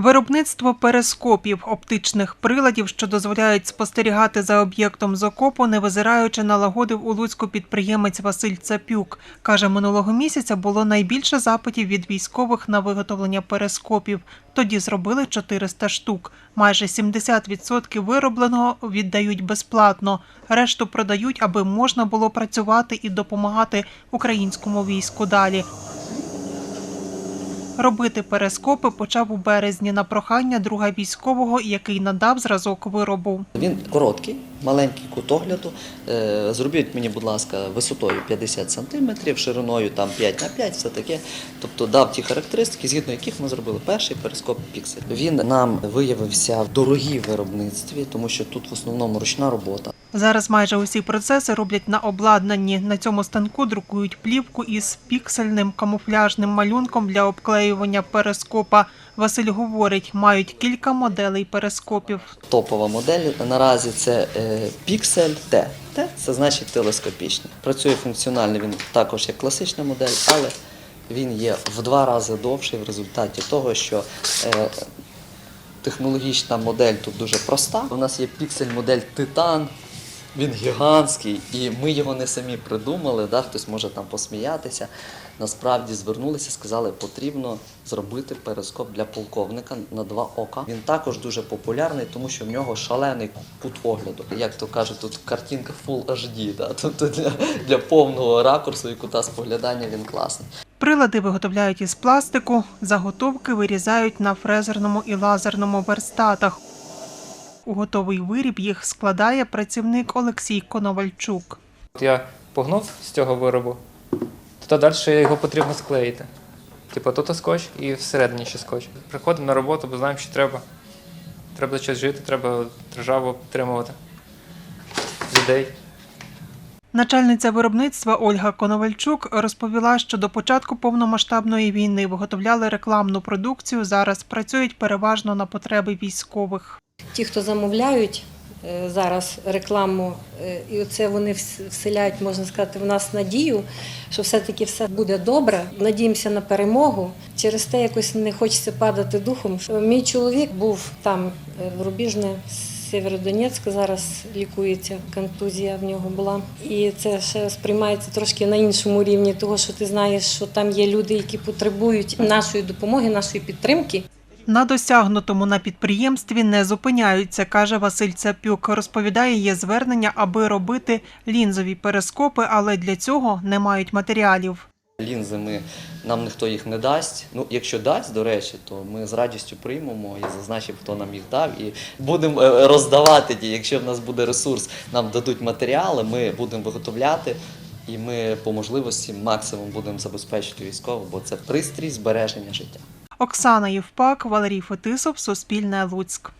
Виробництво перископів, оптичних приладів, що дозволяють спостерігати за об'єктом з окопу, не визираючи, налагодив у Луцьку підприємець Василь Цапюк. Каже, минулого місяця було найбільше запитів від військових на виготовлення перископів. Тоді зробили 400 штук. Майже 70% виробленого віддають безплатно. Решту продають, аби можна було працювати і допомагати українському війську далі. Робити перескопи почав у березні на прохання друга військового, який надав зразок виробу. Він короткий, маленький кут огляду. Е, Зробіть мені, будь ласка, висотою 50 см, шириною там 5 на 5, все таке. Тобто дав ті характеристики, згідно яких ми зробили перший перископ Піксель. Він нам виявився в виробництві, тому що тут в основному ручна робота. Зараз майже усі процеси роблять на обладнанні. На цьому станку друкують плівку із піксельним камуфляжним малюнком для обклеювання перископа. Василь говорить, мають кілька моделей перископів. Топова модель наразі це Pixel T. T – це значить телескопічний. Працює функціонально він також як класична модель, але він є в два рази довший в результаті того, що е, технологічна модель тут дуже проста. У нас є піксель модель Титан. Він гігантський, і ми його не самі придумали. Да? Хтось може там посміятися. Насправді звернулися, сказали, потрібно зробити перископ для полковника на два ока. Він також дуже популярний, тому що в нього шалений кут огляду. Як то кажуть, тут картинка Full HD. Да? Тобто для, для повного ракурсу і кута споглядання він класний. Прилади виготовляють із пластику, заготовки вирізають на фрезерному і лазерному верстатах. У готовий виріб їх складає працівник Олексій Коновальчук. Я погнув з цього виробу, то далі його потрібно склеїти. Типу тут скотч і всередині ще скотч. Приходимо на роботу, бо знаємо, що треба. Треба щось жити, треба державу підтримувати людей. Начальниця виробництва Ольга Коновальчук розповіла, що до початку повномасштабної війни виготовляли рекламну продукцію. Зараз працюють переважно на потреби військових. Ті, хто замовляють е, зараз рекламу, е, і оце вони вселяють, можна сказати, в нас надію, що все-таки все буде добре. Надіємося на перемогу. Через те якось не хочеться падати духом. Мій чоловік був там е, в Рубіжне. Сєвєродонецьк зараз лікується, контузія в нього була. І це ще сприймається трошки на іншому рівні, того що ти знаєш, що там є люди, які потребують нашої допомоги, нашої підтримки. На досягнутому на підприємстві не зупиняються, каже Василь Цапюк. Розповідає, є звернення, аби робити лінзові перископи, але для цього не мають матеріалів. Лінзи ми, нам ніхто їх не дасть. Ну, якщо дасть, до речі, то ми з радістю приймемо і зазначимо, хто нам їх дав, і будемо е, роздавати ті. Якщо в нас буде ресурс, нам дадуть матеріали, ми будемо виготовляти. І ми по можливості максимум будемо забезпечити військових, бо це пристрій збереження життя. Оксана Євпак, Валерій Фетисов, Суспільне Луцьк.